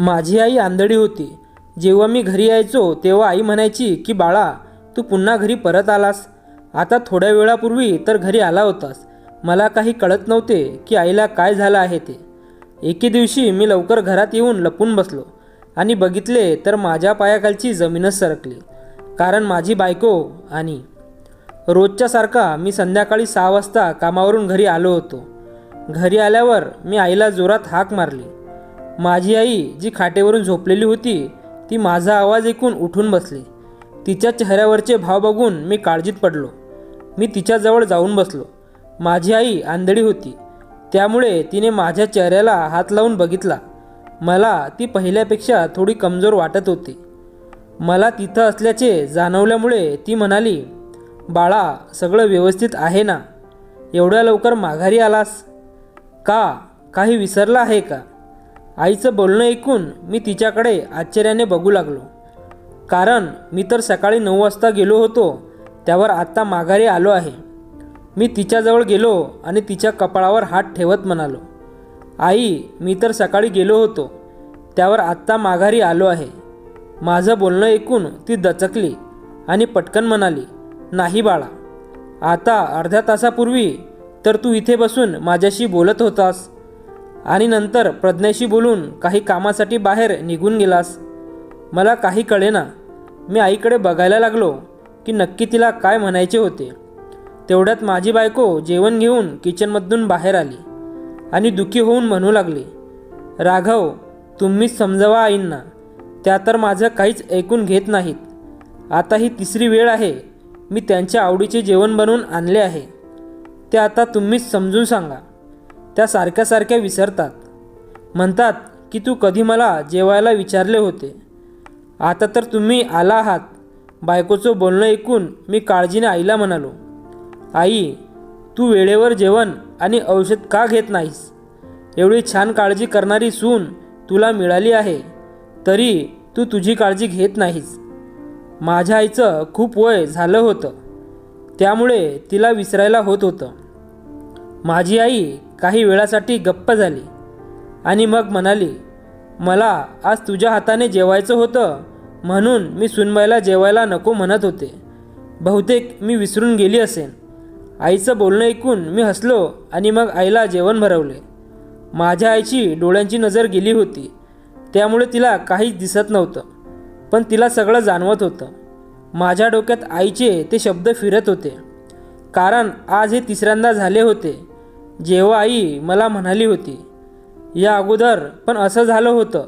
माझी आई आंधळी होती. जेव्हा मी घरी यायचो तेव्हा आई म्हणायची की बाळा तू पुन्हा घरी परत आलास. आता थोड्या वेळापूर्वी तर घरी आला होतास. मला काही कळत नव्हते की आईला काय झालं आहे ते. एके दिवशी मी लवकर घरात येऊन लपून बसलो आणि बघितले तर माझ्या पायाखालची जमीनच सरकली कारण माझी बायको आणि रोजच्यासारखा मी संध्याकाळी सहा वाजता कामावरून घरी आलो होतो. घरी आल्यावर मी आईला जोरात हाक मारली. माझी आई जी खाटेवरून झोपलेली होती ती माझा आवाज ऐकून उठून बसली. तिच्या चेहऱ्यावरचे भाव बघून मी काळजीत पडलो. मी तिच्याजवळ जाऊन बसलो. माझी आई आंधळी होती. त्यामुळे तिने माझ्या चेहऱ्याला हात लावून बघितला. मला ती पहिल्यापेक्षा थोडी कमजोर वाटत होती. मला तिथं असल्याचे जाणवल्यामुळे ती म्हणाली बाळा सगळं व्यवस्थित आहे ना? एवढ्या लवकर माघारी आलास? का? काही विसरलं आहे का? आईचं बोलणं ऐकून मी तिच्याकडे आश्चर्याने बघू लागलो. कारण मी तर सकाळी नऊ वाजता गेलो होतो त्यावर आत्ता माघारी आलो आहे. मी तिच्याजवळ गेलो आणि तिच्या कपाळावर हात ठेवत म्हणालो आई मी तर सकाळी गेलो होतो त्यावर आत्ता माघारी आलो आहे. माझं बोलणं ऐकून ती दचकली आणि पटकन म्हणाली नाही बाळा आता अर्ध्या तासापूर्वी तर तू इथे बसून माझ्याशी बोलत होतास. आणि नंतर प्रज्ञाशी बोलून काही कामासाठी बाहेर निघून गेलास. मला काही कळेना. मी आईकडे बघायला लागलो की नक्की तिला काय म्हणायचे होते. तेवढ्यात माझी बायको जेवण घेऊन किचनमधून बाहेर आली आणि दुखी होऊन म्हणू लागली राघव तुम्हीच समजावा आईंना. त्या तर माझं काहीच ऐकून घेत नाहीत. आता ही तिसरी वेळ आहे. मी त्यांच्या आवडीचे जेवण बनवून आणले आहे. ते आता तुम्हीच समजून सांगा. त्या सारख्या सारख्या विसरतात. म्हणतात की तू कधी मला जेवायला विचारले होते. आता तर तुम्ही आला आहात. बायकोचं बोलणं ऐकून मी काळजीने आईला म्हणालो आई तू वेळेवर जेवण आणि औषध का घेत नाहीस? एवढी छान काळजी करणारी सून तुला मिळाली आहे तरी तू तुझी काळजी घेत नाहीस. माझ्या आईचं खूप वय झालं होतं. त्यामुळे तिला विसरायला होत होतं. माझी आई काही वेळासाठी गप्प झाली. आणि मग म्हणाली मला आज तुझ्या हाताने जेवायचं होतं म्हणून मी सुनबाईला जेवायला नको म्हणत होते. बहुतेक मी विसरून गेली असेन. आईचं बोलणं ऐकून मी हसलो आणि मग आईला जेवण भरवले. माझ्या आईची डोळ्यांची नजर गेली होती. त्यामुळे तिला काहीच दिसत नव्हतं. पण तिला सगळं जाणवत होतं. माझ्या डोक्यात आईचे ते शब्द फिरत होते. कारण आज हे तिसऱ्यांदा झाले होते. जेव्हा आई मला म्हणाली होती या अगोदर पण असं झालं होतं.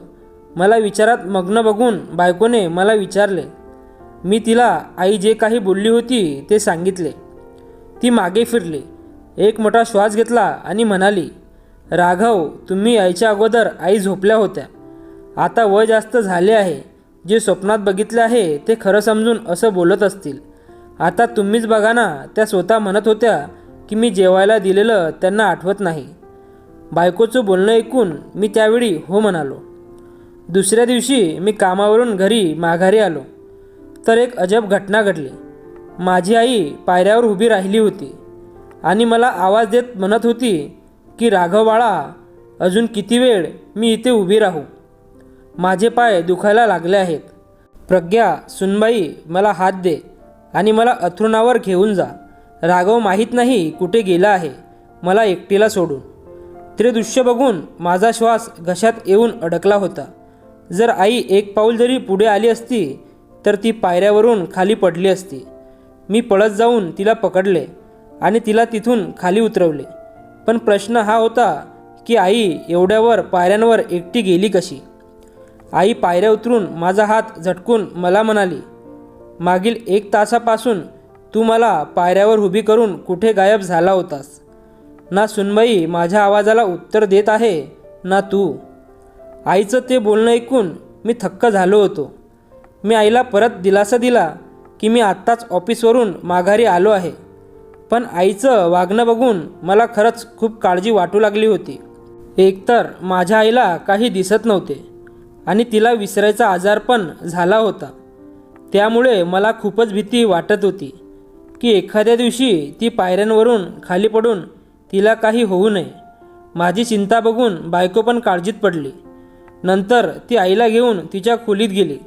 मला विचारात मग्न बघून बायकोने मला विचारले. मी तिला आई जे काही बोलली होती ते सांगितले. ती मागे फिरली. एक मोठा श्वास घेतला आणि म्हणाली राघव तुम्ही आईच्या अगोदर आई झोपल्या होत्या. आता वय जास्त झाले आहे. जे स्वप्नात बघितले आहे ते खरं समजून असं बोलत असतील. आता तुम्हीच बघा ना त्या स्वतः म्हणत होत्या की मी जेवायला दिलेलं त्यांना आठवत नाही. बायकोचं बोलणं ऐकून मी त्यावेळी हो म्हणालो. दुसऱ्या दिवशी मी कामावरून घरी माघारी आलो. तर एक अजब घटना घडली. माझी आई पायऱ्यावर उभी राहिली होती आणि मला आवाज देत म्हणत होती की राघव बाळा अजून किती वेळ मी इथे उभी राहू? माझे पाय दुखायला लागले आहेत. प्रज्ञा सुनबाई मला हात दे आणि मला अथरुणावर घेऊन जा. राघव माहीत नाही कुठे गेला आहे. मला एकटीला सोडून. ते दृश्य बघून माझा श्वास घशात येऊन अडकला होता. जर आई एक पाऊल जरी पुढे आली असती तर ती पायऱ्यावरून खाली पडली असती. मी पळत जाऊन तिला पकडले आणि तिला तिथून खाली उतरवले. पण प्रश्न हा होता की आई एवढ्यावर पायऱ्यांवर एकटी गेली कशी? आई पायऱ्या उतरून माझा हात झटकून मला म्हणाली मागील एक तासापासून तू मला पायऱ्यावर उभी करून कुठे गायब झाला होतास? ना सुनबाई माझ्या आवाजाला उत्तर देत आहे ना तू. आईचं ते बोलणं ऐकून मी थक्क झालो होतो. मी आईला परत दिलासा दिला की मी आत्ताच ऑफिसवरून माघारी आलो आहे. पण आईचं वागणं बघून मला खरंच खूप काळजी वाटू लागली होती. एकतर माझ्या आईला काही दिसत नव्हते आणि तिला विसरायचा आजार पण झाला होता. त्यामुळे मला खूपच भीती वाटत होती. की एखाद्या दिवशी ती पायऱ्यांवरून खाली पडून तिला काही होऊ नये. माझी चिंता बघून बायको पण काळजीत पडली. नंतर ती आईला घेऊन तिच्या खोलीत गेली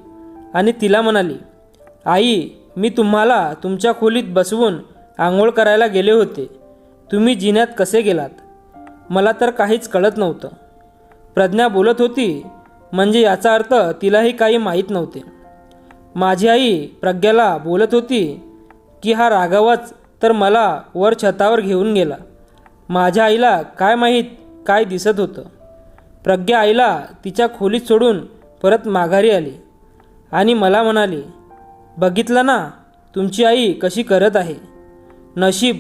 आणि तिला म्हणाली आई मी तुम्हाला तुमच्या खोलीत बसवून आंघोळ करायला गेले होते. तुम्ही जिन्यात कसे गेलात? मला तर काहीच कळत नव्हतं. प्रज्ञा बोलत होती म्हणजे याचा अर्थ तिलाही काही माहीत नव्हते. माझी आई प्रज्ञाला बोलत होती की हा रागावाच तर मला वर छतावर घेऊन गेला. माझ्या आईला काय माहीत काय दिसत होतं. प्रज्ञा आईला तिच्या खोलीत सोडून परत माघारी आली आणि मला म्हणाली बघितलं ना तुमची आई कशी करत आहे. नशीब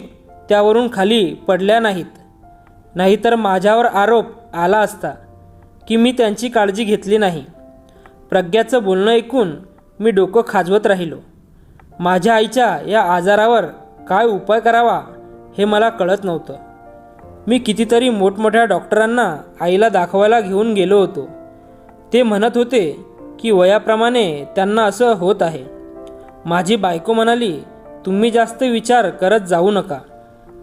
त्यावरून खाली पडल्या नाहीत. नाहीतर माझ्यावर आरोप आला असता की मी त्यांची काळजी घेतली नाही. प्रज्ञाचं बोलणं ऐकून मी डोकं खाजवत राहिलो. माझ्या आईच्या या आजारावर काय उपाय करावा हे मला कळत नव्हतं. मी कितीतरी मोठमोठ्या डॉक्टरांना आईला दाखवायला घेऊन गेलो होतो. ते म्हणत होते की वयाप्रमाणे त्यांना असं होत आहे. माझी बायको म्हणाली तुम्ही जास्त विचार करत जाऊ नका.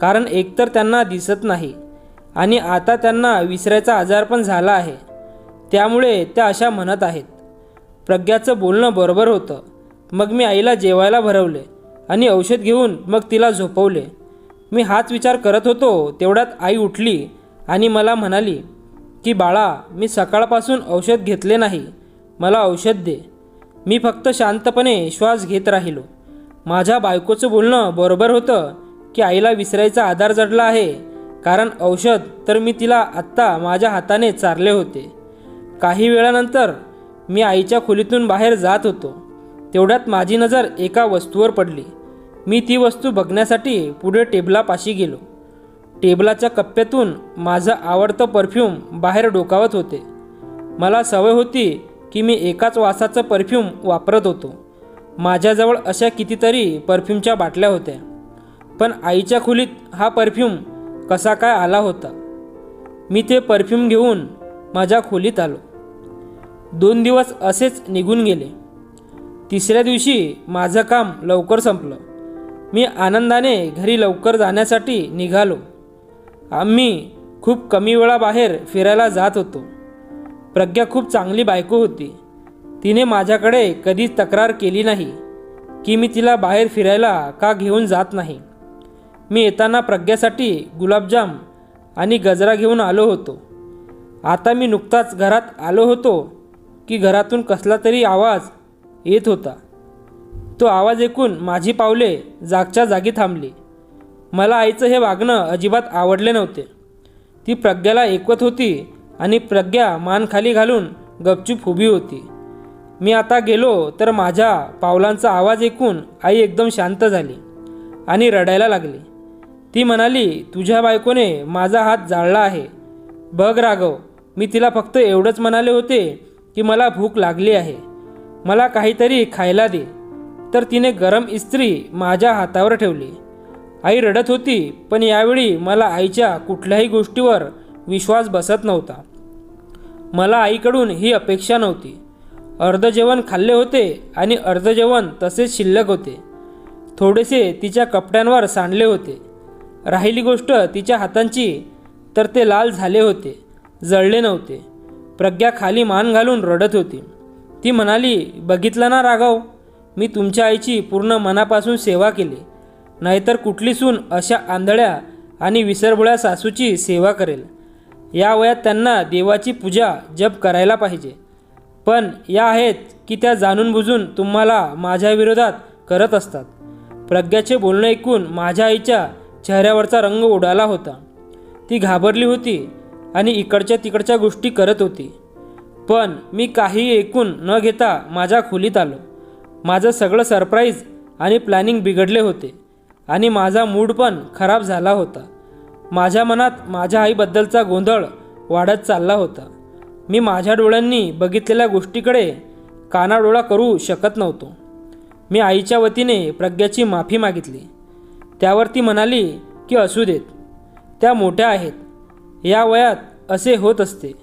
कारण एकतर त्यांना दिसत नाही आणि आता त्यांना विसरायचा आजार पण झाला आहे. त्यामुळे त्या अशा म्हणत आहेत. प्रज्ञाचं बोलणं बरोबर होतं. मग मी आईला जेवायला भरवले आणि औषध घेऊन मग तिला झोपवले. मी हाच विचार करत होतो तेवढ्यात आई उठली आणि मला म्हणाली की बाळा मी सकाळपासून औषध घेतले नाही मला औषध दे. मी फक्त शांतपणे श्वास घेत राहिलो. माझ्या बायकोचं बोलणं बरोबर होतं की आईला विसरायचा आधार जडला आहे कारण औषध तर मी तिला आत्ता माझ्या हाताने चारले होते. काही वेळानंतर मी आईच्या खोलीतून बाहेर जात होतो. तेवढ्यात माझी नजर एका वस्तूवर पडली. मी ती वस्तू बघण्यासाठी पुढे टेबलापाशी गेलो. टेबलाच्या कप्प्यातून माझं आवडतं परफ्यूम बाहेर डोकावत होते. मला सवय होती की मी एकाच वासाचं परफ्यूम वापरत होतो. माझ्याजवळ अशा कितीतरी परफ्यूमच्या बाटल्या होत्या. पण आईच्या खोलीत हा परफ्यूम कसा काय आला होता? मी ते परफ्यूम घेऊन माझ्या खोलीत आलो. दोन दिवस असेच निघून गेले. तिसऱ्या दिवशी माझं काम लवकर संपलं. मी आनंदाने घरी लवकर जाण्यासाठी निघालो. आम्ही खूप कमी वेळाबाहेर फिरायला जात होतो. प्रज्ञा खूप चांगली बायको होती. तिने माझ्याकडे कधीच तक्रार केली नाही की मी तिला बाहेर फिरायला का घेऊन जात नाही. मी येताना प्रज्ञासाठी गुलाबजाम आणि गजरा घेऊन आलो होतो. आता मी नुकताच घरात आलो होतो की घरातून कसला तरी आवाज येत होता. तो आवाज ऐकून माझी पावले जागच्या जागी थांबली. मला आईचं हे वागणं अजिबात आवडले नव्हते. ती प्रज्ञाला ऐकवत होती आणि प्रज्ञा मान खाली घालून गपचूप उभी होती. मी आता गेलो तर माझ्या पावलांचा आवाज ऐकून आई एकदम शांत झाली आणि रडायला लागली. ती म्हणाली तुझ्या बायकोने माझा हात जाळला आहे. बघ राघव मी तिला फक्त एवढंच म्हणाले होते की मला भूक लागली आहे. मला काहीतरी खायला दे. तर तिने गरम इस्त्री माझ्या हातावर ठेवली. आई रडत होती पण यावेळी मला आईच्या कुठल्याही गोष्टीवर विश्वास बसत नव्हता. मला आईकडून ही अपेक्षा नव्हती. अर्ध जेवण खाल्ले होते आणि अर्ध जेवण तसेच शिल्लक होते. थोडेसे तिच्या कपड्यांवर सांडले होते. राहिली गोष्ट तिच्या हातांची तर ते लाल झाले होते जळले नव्हते. प्रज्ञा खाली मान घालून रडत होती. ती म्हणाली बघितलं ना राघव मी तुमच्या आईची पूर्ण मनापासून सेवा केली. नाहीतर कुठली सून अशा आंधळ्या आणि विसरबुळ्या सासूची सेवा करेल. या वयात त्यांना देवाची पूजा जप करायला पाहिजे. पण या आहेत की त्या जाणून बुजून तुम्हाला माझ्या विरोधात करत असतात. प्रज्ञाचे बोलणं ऐकून माझ्या आईच्या चेहऱ्यावरचा रंग उडाला होता. ती घाबरली होती आणि इकडच्या तिकडच्या गोष्टी करत होती. पण मी काही ऐकून न घेता माझ्या खोलीत आलो. माझं सगळं सरप्राईज आणि प्लॅनिंग बिघडले होते आणि माझा मूड पण खराब झाला होता. माझ्या मनात माझ्या आईबद्दलचा गोंधळ वाढत चालला होता. मी माझ्या डोळ्यांनी बघितलेल्या गोष्टीकडे कानाडोळा करू शकत नव्हतो. मी आईच्या वतीने प्रज्ञाची माफी मागितली. त्यावर ती म्हणाली की असू देत त्या मोठ्या आहेत. या वयात असे होत असते.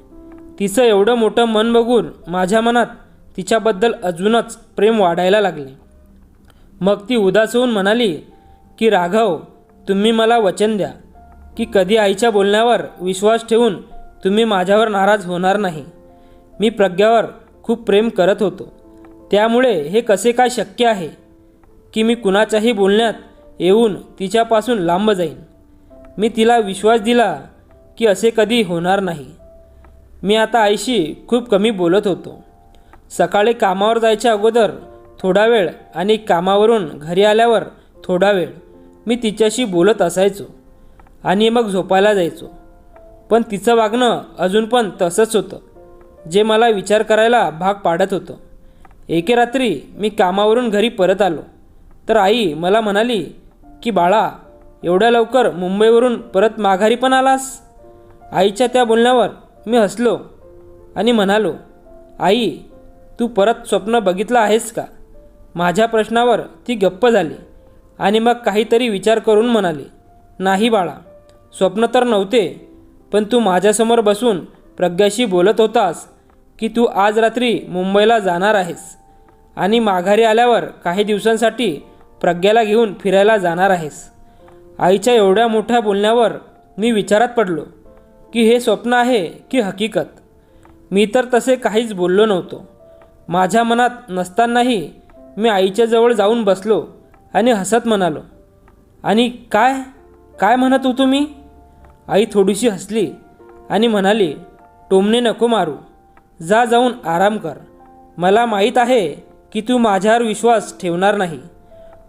तिचं एवढं मोठं मन बघून माझ्या मनात तिच्याबद्दल अजूनच प्रेम वाढायला लागले. मग ती उदास होऊन म्हणाली की राघव तुम्ही मला वचन द्या. की कधी आईच्या बोलण्यावर विश्वास ठेवून तुम्ही माझ्यावर नाराज होणार नाही. मी प्रज्ञावर खूप प्रेम करत होतो. त्यामुळे हे कसे काय शक्य आहे? की मी कुणाच्याही बोलण्यात येऊन तिच्यापासून लांब जाईन. मी तिला विश्वास दिला की असे कधी होणार नाही. मी आता आईशी खूप कमी बोलत होतो. सकाळी कामावर जायच्या अगोदर थोडा वेळ आणि कामावरून घरी आल्यावर थोडा वेळ मी तिच्याशी बोलत असायचो आणि मग झोपायला जायचो. पण तिचं वागणं अजून पण तसंच होतं जे मला विचार करायला भाग पाडत होतं. एके रात्री मी कामावरून घरी परत आलो. तर आई मला म्हणाली की बाळा एवढ्या लवकर मुंबईवरून परत माघारी पण आलास? आईच्या त्या बोलण्यावर मी हसलो आणि म्हणालो आई तू परत स्वप्न बघितलं आहेस का? माझ्या प्रश्नावर ती गप्प झाली आणि मग काहीतरी विचार करून म्हणाली नाही बाळा स्वप्न तर नव्हते पण तू माझ्यासमोर बसून प्रज्ञाशी बोलत होतास की तू आज रात्री मुंबईला जाणार आहेस आणि माघारी आल्यावर काही दिवसांसाठी प्रज्ञाला घेऊन फिरायला जाणार आहेस. आईच्या एवढ्या मोठ्या बोलण्यावर मी विचारात पडलो. की हे स्वप्न आहे की हकीकत. मी तर तसे काहीच बोललो नव्हतो. माझ्या मनात नसतानाही मी आईच्या जवळ जाऊन बसलो आणि हसत म्हणालो आणि काय? काय म्हणत होतो मी आई थोडीशी हसली आणि म्हणाली टोमणे नको मारू. जा जाऊन आराम कर. मला माहीत आहे की तू माझ्यावर विश्वास ठेवणार नाही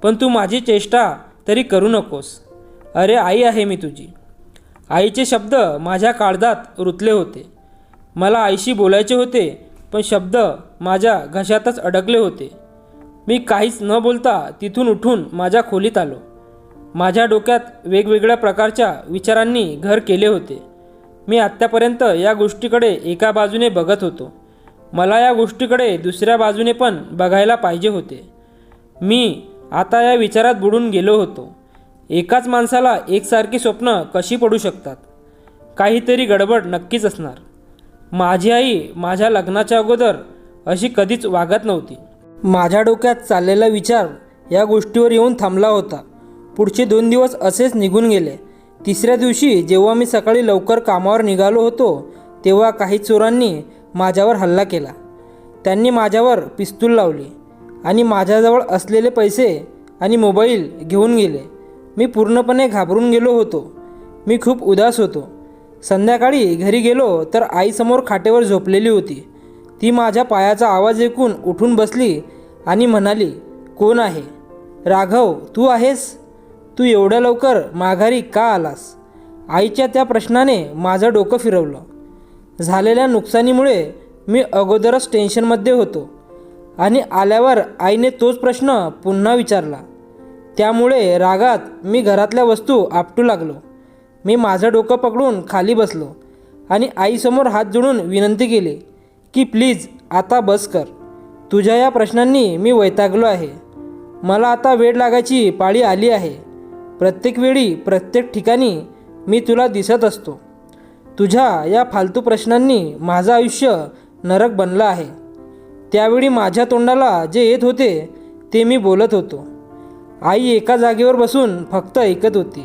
पण तू माझी चेष्टा तरी करू नकोस. अरे आई आहे मी तुझी. आईचे शब्द माझ्या काळजात रुतले होते. मला आईशी बोलायचे होते पण शब्द माझ्या घशातच अडकले होते. मी काहीच न बोलता तिथून उठून माझ्या खोलीत आलो. माझ्या डोक्यात वेगवेगळ्या प्रकारच्या विचारांनी घर केले होते. मी आत्तापर्यंत या गोष्टीकडे एका बाजूने बघत होतो. मला या गोष्टीकडे दुसऱ्या बाजूने पण बघायला पाहिजे होते. मी आता या विचारात बुडून गेलो होतो. एकाच माणसाला एकसारखी स्वप्न कशी पडू शकतात? काहीतरी गडबड नक्कीच असणार. माझी आई माझ्या लग्नाच्या अगोदर अशी कधीच वागत नव्हती. माझ्या डोक्यात चाललेला विचार या गोष्टीवर येऊन थांबला होता. पुढचे दोन दिवस असेच निघून गेले. तिसऱ्या दिवशी जेव्हा मी सकाळी लवकर कामावर निघालो होतो तेव्हा काही चोरांनी माझ्यावर हल्ला केला. त्यांनी माझ्यावर पिस्तूल लावली आणि माझ्याजवळ असलेले पैसे आणि मोबाईल घेऊन गेले. मी पूर्णपणे घाबरून गेलो होतो. मी खूप उदास होतो. संध्याकाळी घरी गेलो तर आईसमोर खाटेवर झोपलेली होती. ती माझ्या पायाचा आवाज ऐकून उठून बसली आणि म्हणाली कोण आहे? राघव तू आहेस? तू एवढ्या लवकर माघारी का आलास? आईच्या त्या प्रश्नाने माझं डोकं फिरवलं. झालेल्या नुकसानीमुळे मी अगोदरच टेन्शनमध्ये होतो आणि आल्यावर आईने तोच प्रश्न पुन्हा विचारला. त्यामुळे रागात मी घरातल्या वस्तू आपटू लागलो. मी माझं डोकं पकडून खाली बसलो आणि आईसमोर हात जोडून विनंती केली की प्लीज आता बस कर. तुझ्या या प्रश्नांनी मी वैतागलो आहे. मला आता वेळ लागायची पाळी आली आहे. प्रत्येक वेळी प्रत्येक ठिकाणी मी तुला दिसत असतो. तुझ्या या फालतू प्रश्नांनी माझं आयुष्य नरक बनलं आहे. त्यावेळी माझ्या तोंडाला जे येत होते ते मी बोलत होतो. आई एका जागेवर बसून फक्त ऐकत होती.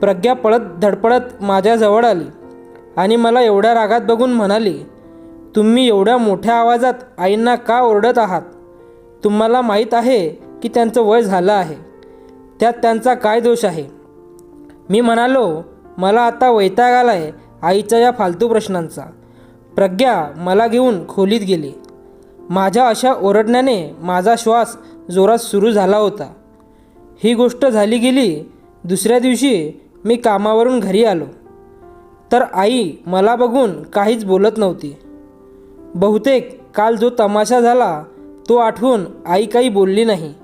प्रज्ञा पळत धडपडत माझ्याजवळ आली आणि मला एवढ्या रागात बघून म्हणाली तुम्ही एवढ्या मोठ्या आवाजात आईंना का ओरडत आहात? तुम्हाला माहीत आहे की त्यांचं वय झालं आहे. त्यात त्यांचा काय दोष आहे? मी म्हणालो मला आता वैताग आला आहे आईच्या या फालतू प्रश्नांचा. प्रज्ञा मला घेऊन खोलीत गेली. माझ्या अशा ओरडण्याने माझा श्वास जोरात सुरू झाला होता. ही गोष्ट झाली गेली दुसऱ्या दिवशी मी कामावरून घरी आलो. तर आई मला बघून काहीच बोलत नव्हती. बहुतेक काल जो तमाशा झाला तो आठवून आई काही बोलली नाही.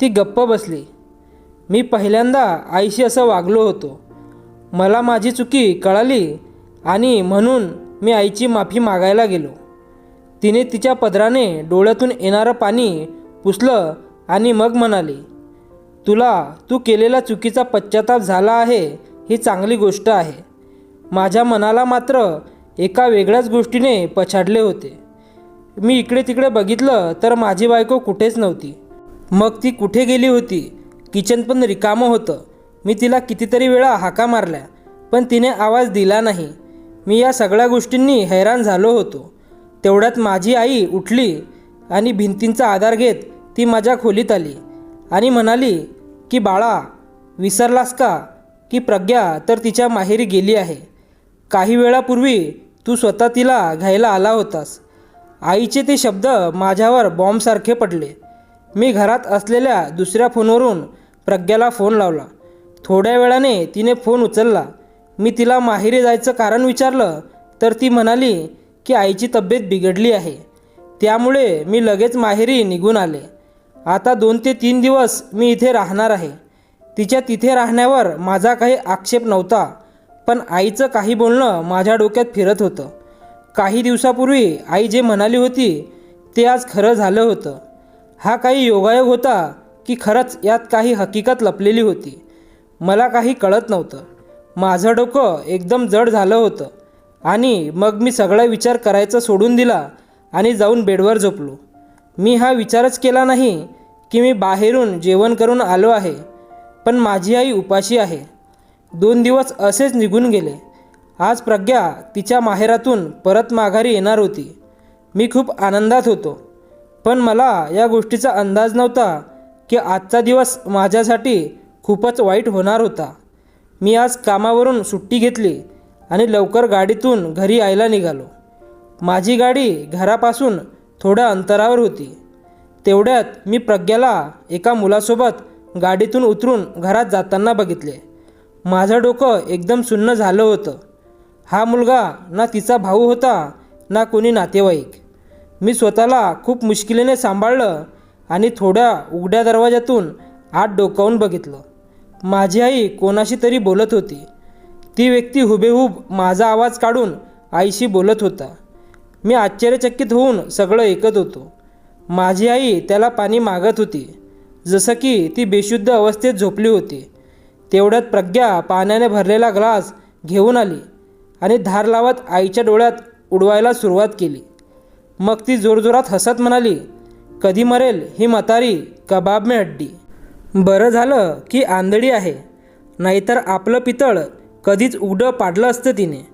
ती गप्प बसली. मी पहिल्यांदा आईशी असं वागलो होतो. मला माझी चुकी कळाली आणि म्हणून मी आईची माफी मागायला गेलो. तिने तिच्या पदराने डोळ्यातून येणारं पाणी पुसलं आणि मग म्हणाली तुला तू केलेला चुकीचा पश्चाताप झाला आहे ही चांगली गोष्ट आहे. माझ्या मनाला मात्र एका वेगळ्याच गोष्टीने पछाडले होते. मी इकडे तिकडे बघितलं तर माझी बायको कुठेच नव्हती. मग ती कुठे गेली होती? किचन पण रिकामं होतं. मी तिला कितीतरी वेळा हाका मारल्या पण तिने आवाज दिला नाही. मी या सगळ्या गोष्टींनी हैराण झालो होतो. तेवढ्यात माझी आई उठली आणि भिंतींचा आधार घेत ती माझ्या खोलीत आली. आणि म्हणाली की बाळा विसरलास का? की प्रज्ञा तर तिच्या माहेरी गेली आहे. काही वेळापूर्वी तू स्वतः तिला घ्यायला आला होतास. आईचे ते शब्द माझ्यावर बॉम्बसारखे पडले. मी घरात असलेल्या दुसऱ्या फोनवरून प्रज्ञाला फोन लावला. थोड्या वेळाने तिने फोन उचलला. मी तिला माहेरी जायचं कारण विचारलं तर ती म्हणाली की आईची तब्येत बिघडली आहे. त्यामुळे मी लगेच माहेरी निघून आले. आता दोन ते तीन दिवस मी इथे राहणार आहे. तिच्या तिथे राहण्यावर माझा काही आक्षेप नव्हता पण आईचं काही बोलणं माझ्या डोक्यात फिरत होतं. काही दिवसापूर्वी आई जे म्हणाली होती ते आज खरं झालं होतं. हा काही योगायोग होता की खरंच यात काही हकीकत लपलेली होती. मला काही कळत नव्हतं. माझं डोकं एकदम जड झालं होतं आणि मग मी सगळा विचार करायचा सोडून दिला आणि जाऊन बेडवर झोपलो. मी हा विचारच केला नाही की मी बाहेरून जेवण करून आलो आहे पण माझी आई उपाशी आहे. दोन दिवस असेच निघून गेले. आज प्रज्ञा तिच्या माहेरातून परत माघारी येणार होती. मी खूप आनंदात होतो. पण मला या गोष्टीचा अंदाज नव्हता की आजचा दिवस माझ्यासाठी खूपच वाईट होणार होता. मी आज कामावरून सुट्टी घेतली आणि लवकर गाडीतून घरी यायला निघालो. माझी गाडी घरापासून थोड्या अंतरावर होती. तेवढ्यात मी प्रज्ञाला एका मुलासोबत गाडीतून उतरून घरात जाताना बघितले. माझं डोकं एकदम सुन्न झालं होतं. हा मुलगा ना तिचा भाऊ होता ना कोणी नातेवाईक. मी स्वतःला खूप मुश्किलीने सांभाळलं आणि थोड्या उघड्या दरवाजातून आत डोकावून बघितलं. माझी आई कोणाशी तरी बोलत होती. ती व्यक्ती हुबेहूब माझा आवाज काढून आईशी बोलत होता. मी आश्चर्यचकित होऊन सगळं ऐकत होतो. माझी आई त्याला पाणी मागत होती. जसं की ती बेशुद्ध अवस्थेत झोपली होती. तेवढ्यात प्रज्ञा पाण्याने भरलेला ग्लास घेऊन आली आणि धार लावत आईच्या डोळ्यात उडवायला सुरुवात केली. मग ती जोरजोरात हसत म्हणाली कधी मरेल ही म्हातारी कबाब में हड्डी. बरं झालं की आंधळी आहे. नाहीतर आपलं पितळ कधीच उघडं पाडलं असतं तिने.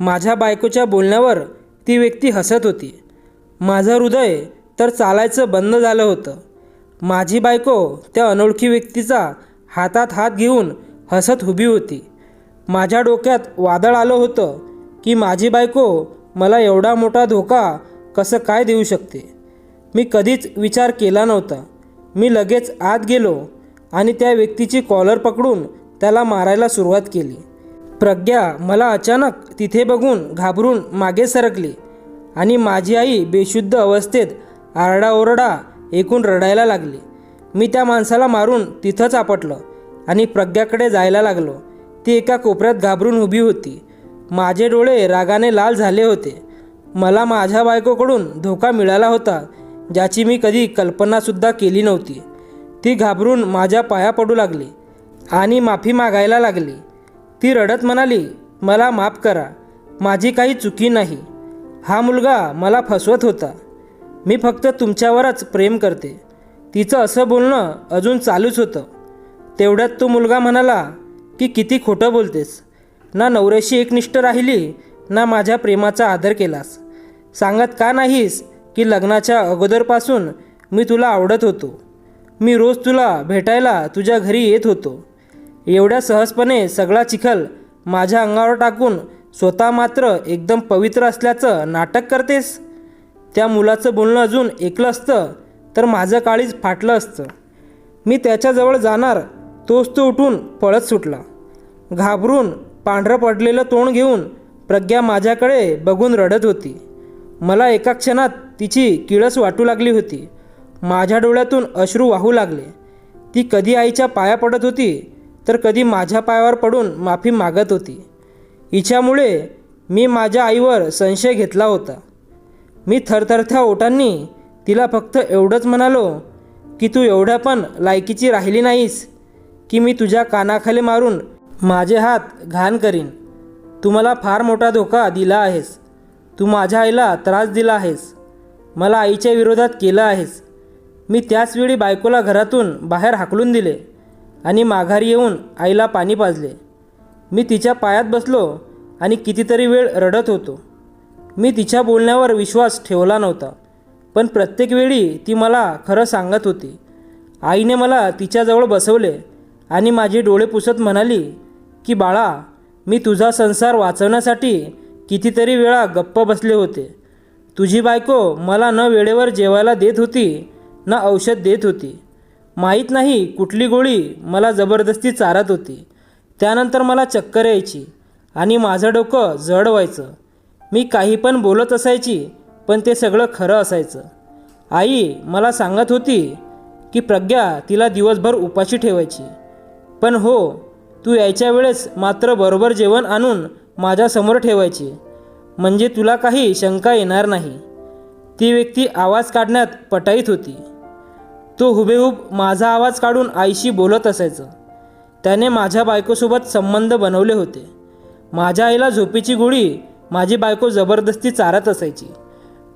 माझ्या बायकोच्या बोलण्यावर ती व्यक्ती हसत होती. माझं हृदय तर चालायचं बंद झालं होतं. माझी बायको त्या अनोळखी व्यक्तीचा हातात हात घेऊन हसत उभी होती. माझ्या डोक्यात वादळ आलं होतं की माझी बायको मला एवढा मोठा धोका कसं काय देऊ शकते? मी कधीच विचार केला नव्हता. मी लगेच आत गेलो आणि त्या व्यक्तीची कॉलर पकडून त्याला मारायला सुरुवात केली. प्रज्ञा मला अचानक तिथे बघून घाबरून मागे सरकली आणि माझी आई बेशुद्ध अवस्थेत आरडाओरडा एकूण रडायला लागली. मी त्या माणसाला मारून तिथंच आपटलं आणि प्रज्ञाकडे जायला लागलो. ती एका कोपऱ्यात घाबरून उभी होती. माझे डोळे रागाने लाल झाले होते. मला माझ्या बायकोकडून धोका मिळाला होता ज्याची मी कधी कल्पनासुद्धा केली नव्हती. ती घाबरून माझ्या पाया पडू लागली आणि माफी मागायला लागली. ती रडत म्हणाली मला माफ करा माझी काही चुकी नाही. हा मुलगा मला फसवत होता. मी फक्त तुमच्यावरच प्रेम करते. तिचं असं बोलणं अजून चालूच होतं. तेवढ्यात तो मुलगा म्हणाला की किती खोटं बोलतेस. ना नवऱ्याशी एकनिष्ठ राहिली ना माझ्या प्रेमाचा आदर केलास. सांगत का नाहीस की लग्नाच्या अगोदरपासून मी तुला आवडत होतो. मी रोज तुला भेटायला तुझ्या घरी येत होतो. एवढ्या सहजपणे सगळा चिखल माझ्या अंगावर टाकून स्वतः मात्र एकदम पवित्र असल्याचं नाटक करतेस? त्या मुलाचं बोलणं अजून ऐकलं असतं तर माझं काळीज फाटलं असतं. मी त्याच्याजवळ जाणार तोच तो उठून पळत सुटला. घाबरून पांढरं पडलेलं तोंड घेऊन प्रज्ञा माझ्याकडे बघून रडत होती. मला एका क्षणात तिची किळस वाटू लागली होती. माझ्या डोळ्यातून अश्रू वाहू लागले. ती कधी आईच्या पाया पडत होती तर कधी माझ्या पायावर पडून माफी मागत होती. हिच्यामुळे मी माझ्या आईवर संशय घेतला होता. मी थरथरथ्या ओटांनी तिला फक्त एवढंच म्हणालो की तू एवढ्या पण लायकीची राहिली नाहीस की मी तुझ्या कानाखाली मारून माझे हात घाण करीन. तू मला फार मोठा धोका दिला आहेस. तू माझ्या आईला त्रास दिला आहेस. मला आईच्या विरोधात केलं आहेस. मी त्याचवेळी बायकोला घरातून बाहेर हाकलून दिले. आणि माघारी येऊन आईला पाणी पाजले. मी तिच्या पायात बसलो आणि कितीतरी वेळ रडत होतो. मी तिच्या बोलण्यावर विश्वास ठेवला नव्हता पण प्रत्येक वेळी ती मला खरं सांगत होती. आईने मला तिच्याजवळ बसवले आणि माझे डोळे पुसत म्हणाली की बाळा मी तुझा संसार वाचवण्यासाठी कितीतरी वेळा गप्प बसले होते. तुझी बायको मला न वेळेवर जेवायला देत होती न औषध देत होती. माहीत नाही कुठली गोळी मला जबरदस्ती चारत होती. त्यानंतर मला चक्कर यायची आणि माझं डोकं जड व्हायचं. मी काही पण बोलत असायची पण ते सगळं खरं असायचं. आई मला सांगत होती की प्रज्ञा तिला दिवसभर उपाशी ठेवायची. पण हो तू यायच्या वेळेस मात्र बरोबर जेवण आणून माझ्यासमोर ठेवायची. म्हणजे तुला काही शंका येणार नाही. ती व्यक्ती आवाज काढण्यात पटाईत होती. तो हुबेहूब माझा आवाज काढून आईशी बोलत असायचं. त्याने माझ्या बायकोसोबत संबंध बनवले होते. माझ्या आईला झोपेची गोळी माझी बायको जबरदस्ती चारत असायची.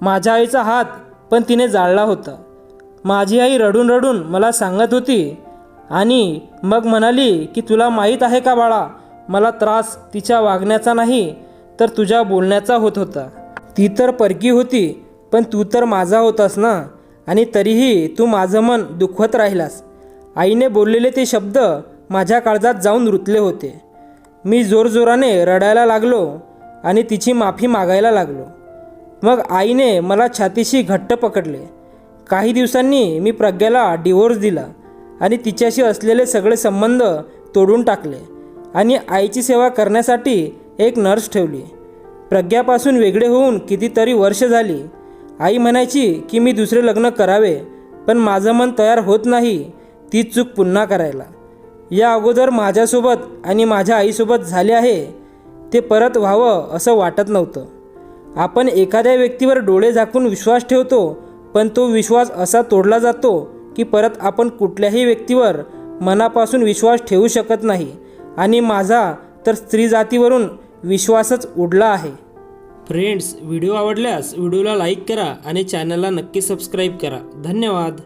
माझ्या आईचा हात पण तिने जाळला होता. माझी आई रडून रडून मला सांगत होती आणि मग म्हणाली की तुला माहीत आहे का बाळा मला त्रास तिच्या वागण्याचा नाही तर तुझ्या बोलण्याचा होत होता. ती तर परकी होती पण तू तर माझा होतास ना. आणि तरीही तू माझं मन दुखवत राहिलास. आईने बोललेले ते शब्द माझ्या काळजात जाऊन रुतले होते. मी जोरजोराने रडायला लागलो आणि तिची माफी मागायला लागलो. मग आईने मला छातीशी घट्ट पकडले. काही दिवसांनी मी प्रज्ञाला डिवोर्स दिला आणि तिच्याशी असलेले सगळे संबंध तोडून टाकले आणि आईची सेवा करण्यासाठी एक नर्स ठेवली. प्रज्ञापासून वेगळे होऊन कितीतरी वर्ष झाली. आई म्हणायची की मी दुसरे लग्न करावे पण माझं मन तयार होत नाही ती चूक पुन्हा करायला. या अगोदर माझ्यासोबत आणि माझ्या आईसोबत झाले आहे ते परत व्हावं असं वाटत नव्हतं. आपण एखाद्या व्यक्तीवर डोळे झाकून विश्वास ठेवतो पण तो विश्वास असा तोडला जातो की परत आपण कुठल्याही व्यक्तीवर मनापासून विश्वास ठेवू शकत नाही आणि माझा तर स्त्री जातीवरून विश्वासच उडला आहे. फ्रेंड्स व्हिडिओ आवडल्यास व्हिडिओला लाईक करा आणि चॅनलला नक्की सबस्क्राईब करा. धन्यवाद.